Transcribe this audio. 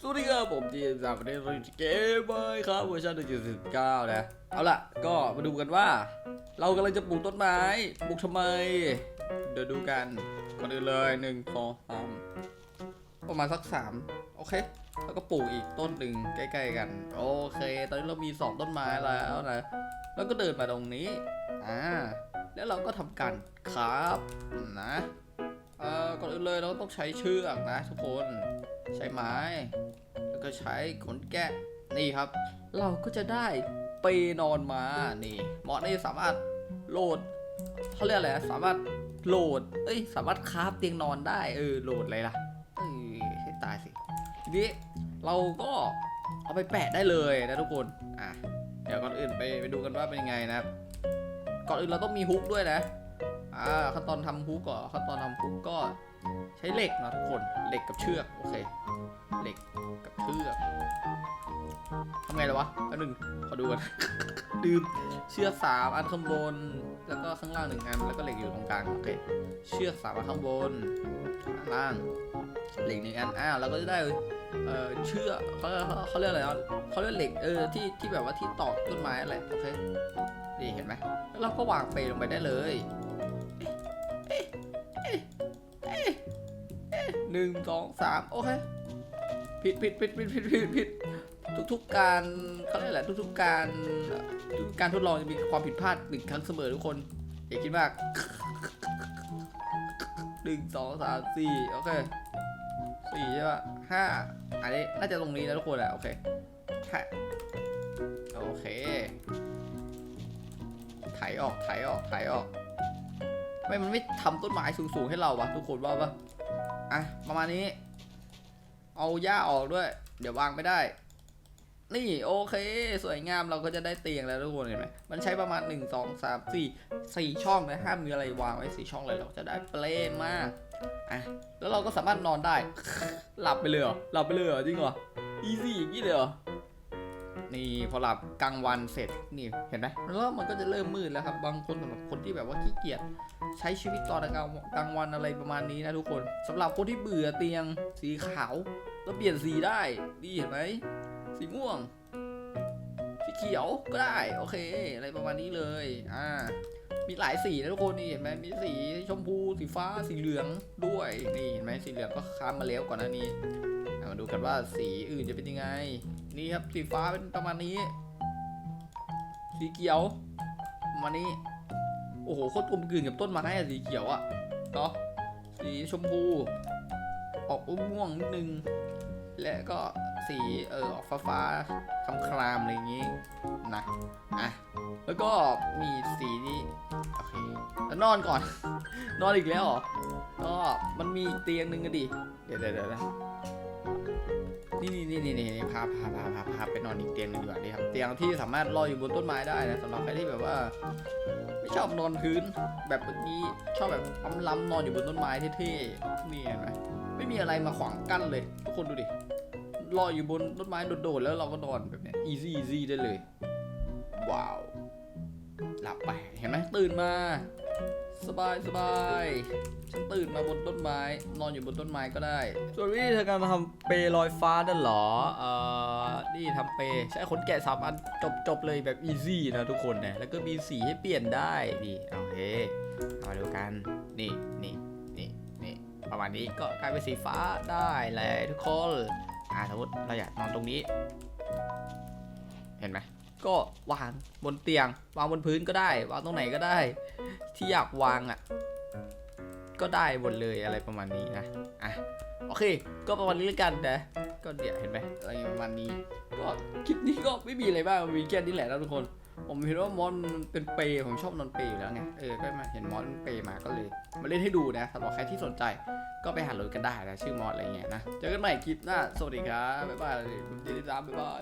สวัสดีครับผมจีนจากประเทศราอยู่ที่เกมบอยครับเวอร์ชัน1.19นะ เอาล่ะ ก็มาดูกันว่า เรากำลังจะปลูกต้นไม้ปลูกทำไม เดี๋ยวดูกันก่อนอื่นเลยหนึ่งสองสามประมาณสักสามโอเค แล้วก็ปลูกอีกต้นหนึ่งใกล้ ๆ กัน โอเค ตอนนี้เรามีสองต้นไม้แล้วนะ แล้วก็เดินมาตรงนี้ อ่า แล้วเราก็ทำการครับนะ เอ่อ ก่อนอื่นเลยเราต้องใช้เชือกนะทุกคน ใช้ไม้ แล้วก็ใช้ขนแกะนี่ครับ เราก็จะได้เปนอนมานี่หมอนี่สามารถโหลดเขาเรียกอะไรสามารถโหลดเอ้ยสามารถคราฟเตียงนอนได้เออโหลดอะไรล่ะเอ้ยให้ตายสิทีนี้เราก็เอาไปแปะได้เลยนะทุกคนอะเดี๋ยวก่อนอื่นไปไปดูกันว่าเป็นยังไงนะครับก่อนอื่นเราต้องมีฮุกด้วยนะอ่าขั้นตอนทำฮุกก่อนขั้นตอนทำฮุกก็ ใช้เหล็กเนาะทุกคนเหล็กกับเชือกโอเคเหล็กกับเชือกทำไงเลยวะอันหนึ่งขอดูกันดื่มเชือกสามอันข้างบน แล้วก็ข้างล่างหนึ่งอันแล้วก็เหล็กอยู่ตรงกลางโอเคเชือกสามอันข้างบนข้างล่างเหล็กหนึ่งอันอ่าเราก็จะได้เอ่อเชือกเขาเขาเรียกอะไรนะเขาเรียกเหล็กเออที่ที่แบบว่าที่ตอกต้นไม้อะไรโอเคนี่เห็นไหมแล้วเราก็วางเปลลงไปได้เลย หนึ่งสองสามโอเคผิดผิดผิดผิดผิดผิดผิดทุกๆการเขาเรียกอะไรทุกๆการทุกการทดลองจะมีความผิดพลาดหนึ่งครั้งเสมอทุกคนอย่าคิดมากหนึ่งสองสามสี่โอเคสี่ใช่ป่ะห้าอันนี้น่าจะตรงนี้นะทุกคนแหละโอเคห้าโอเคไถออกไถออกไถออกไม่มันไม่ทำต้นไม้สูงๆให้เราวะทุกคนว่าปะ อะประมาณนี้ เอาหญ้าออกด้วย เดี๋ยววางไม่ได้ นี่โอเค สวยงามเราก็จะได้เตียงแล้วทุกคนเห็นไหมมันใช้ประมาณ 1 2 3 4 4ช่องนะห้ามมีอะไรวางไว้4ช่องเลยเราจะได้เปลนมากอะแล้วเราก็สามารถนอนได้ หลับไปเลยเหรอหลับไปเลยเหรอจริงเหรออีซี่อย่างนี้เลยเหรอ นี่พอหลับกลางวันเสร็จนี่เห็นไหมแล้วมันก็จะเริ่มมืดแล้วครับบางคนสำหรับคนที่แบบว่าขี้เกียจใช้ชีวิตตอนกลางกลางวันอะไรประมาณนี้นะทุกคนสำหรับคนที่เบื่อเตียงสีขาวแล้วเปลี่ยนสีได้ดีเห็นไหมสีม่วง สีเขียวก็ได้โอเค อะไรประมาณนี้เลยอ่ามีหลายสีนะทุกคนนี่เห็นไหมมีสีชมพูสีฟ้าสีเหลืองด้วยนี่เห็นไหมสีเหลืองก็ค้ามมาแล้วก่อนหน้านี้มาดูกันว่าสีอื่นจะเป็นยังไง นี่ครับสีฟ้าเป็นประมาณนี้ สีเขียวมานี้ โอ้โหโคตรกลมกลืนกับต้นไม้อะสีเขียวอะเนาะสีชมพู ออกอุ้ม่วงนิดนึง และก็สีเออออกฟ้าฟ้าคำครามอะไรอย่างงี้นะอะแล้วก็มีสีนี้โอเคแล้วนอนก่อน นอนอีกแล้วเหรอก็มันมีเตียงหนึ่งอะดิ เดี๋ยวเดี๋ยวเดี๋ยว นี่นี่นี่นี่นี่พาพาพาพาพาไปนอนอีกเตียงหนึงดีกว่าดีครับเตียงที่สามารถลอยอยู่บนต้นไม้ได้นะสำหรับใครที่แบบว่า ไม่ชอบนอนพื้นแบบเมื่อกี้ชอบแบบล้ำๆนอนอยู่บนต้นไม้เท่ๆนี่เห็นไหมไม่มีอะไรมาขวางกั้นเลย ทุกคนดูดิลอยอยู่บนต้นไม้โดดๆแล้วเราก็นอนแบบเนี้ย easy easy ได้เลย ว้าว หลับไปเห็นไหมตื่นมา สบายสบายฉันตื่นมาบนต้นไม้ นอนอยู่บนต้นไม้ก็ได้ ส่วนวิธีการทำเปลอยฟ้านั่นเหรอ เอ่อ นี่ทำเปใช้ขนแกะสามอันจบจบเลยแบบอีซี่นะทุกคนนะ แล้วก็มีสีให้เปลี่ยนได้ดีโอเคเอามาดูกัน นี่นี่นี่นี่ประมาณนี้ก็กลายเป็นสีฟ้าได้แหละทุกคน อ่าสมมติเราอยากนอนตรงนี้ เห็นไหม ก็วางบนเตียง วางบนพื้นก็ได้ วางตรงไหนก็ได้ ที่อยากวางอะ ก็ได้หมดเลยอะไรประมาณนี้นะอะโอเค ก็ประมาณนี้แล้วกันนะก็เดี๋ยวเห็นไหมอะไรประมาณนี้ ก็คลิปนี้ก็ไม่มีอะไรบ้างมีแค่นี้แหละนะทุกคน ผมเห็นว่ามอนเป็นเปย์ผมชอบนอนเปย์อยู่แล้วไงเออก็มาเห็นมอนเปย์มาก็เลย มาเล่นให้ดูนะสำหรับใครที่สนใจก็ไปหาโหลดกันได้นะชื่อมอดอะไรเงี้ยนะเจอกันใหม่คลิปหน้าสวัสดีครับบ๊ายบายผมดีดีตามบ๊ายบาย